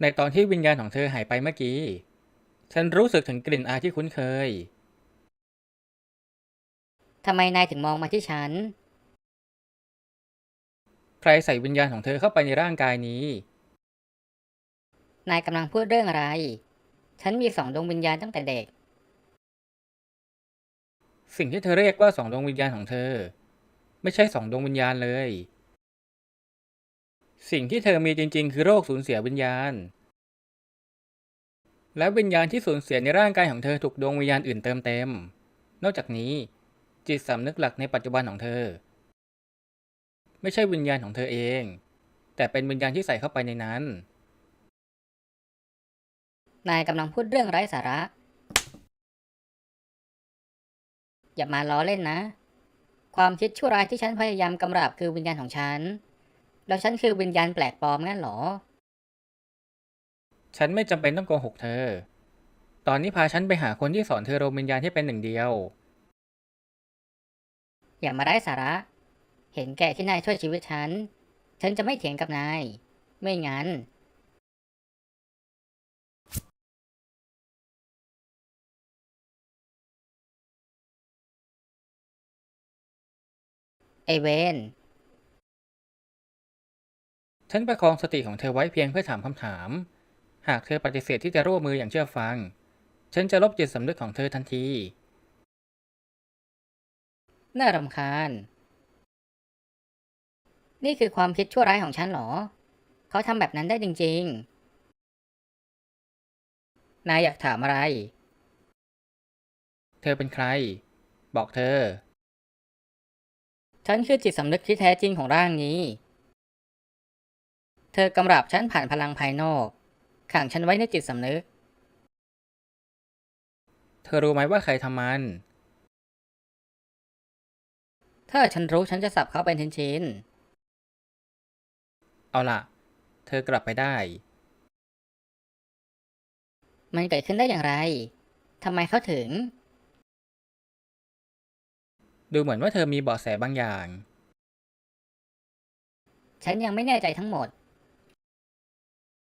ในตอนที่วิญญาณของเธอหายไปเมื่อกี้ ฉันรู้สึกถึงกลิ่นอายที่คุ้นเคย ทำไมนายถึงมองมาที่ฉัน ใครใส่วิญญาณของเธอเข้าไปในร่างกายนี้ นายกำลังพูดเรื่องอะไร ฉันมีสองดวงวิญญาณตั้งแต่เด็ก สิ่งที่เธอเรียกว่าสองดวงวิญญาณของเธอ ไม่ใช่สองดวงวิญญาณเลย สิ่งที่เธอมีจริง ๆ คือโรคสูญเสียวิญญาณ และวิญญาณที่สูญเสียในร่างกายของเธอถูกดวงวิญญาณอื่นเติมเต็ม นอกจากนี้ จิตสำนึกหลักในปัจจุบันของเธอ ไม่ใช่วิญญาณของเธอเอง แต่เป็นวิญญาณที่ใส่เข้าไปในนั้น นายกำลังพูดเรื่องไร้สาระ อย่ามาล้อเล่นนะ ความคิดชั่วร้ายที่ฉันพยายามกำราบคือวิญญาณของฉัน แล้วฉันคือวิญญาณแปลกปลอมงั้นเหรอ ฉันไม่จำเป็นต้องโกหกเธอ ตอนนี้พาฉันไปหาคนที่สอนเธอรวมวิญญาณที่เป็นหนึ่งเดียว อย่ามาไร้สาระ เห็นแก่ที่นายช่วยชีวิตฉัน ฉันจะไม่เถียงกับนาย ไม่งั้นไอเวน ฉันประคองสติของเธอไว้เพียงเพื่อถามคำถาม หากเธอปฏิเสธที่จะร่วมมืออย่างเชื่อฟัง ฉันจะลบจิตสำนึกของเธอทันที น่ารำคาญ นี่คือความคิดชั่วร้ายของฉันเหรอ เขาทำแบบนั้นได้จริง ๆ นายอยากถามอะไร เธอเป็นใคร บอกเธอ ฉันคือจิตสำนึกที่แท้จริงของร่างนี้ เธอกำราบฉันผ่านพลังภายนอก ขังฉันไว้ในจิตสำนึก เธอรู้ไหมว่าใครทำมัน ถ้าฉันรู้ฉันจะสับเขาเป็นชิ้นเอาล่ะ เธอกลับไปได้ๆมันเกิดขึ้นได้อย่างไร ทำไมเขาถึง ดูเหมือนว่าเธอมีเบาะแสบางอย่าง ฉันยังไม่แน่ใจทั้งหมด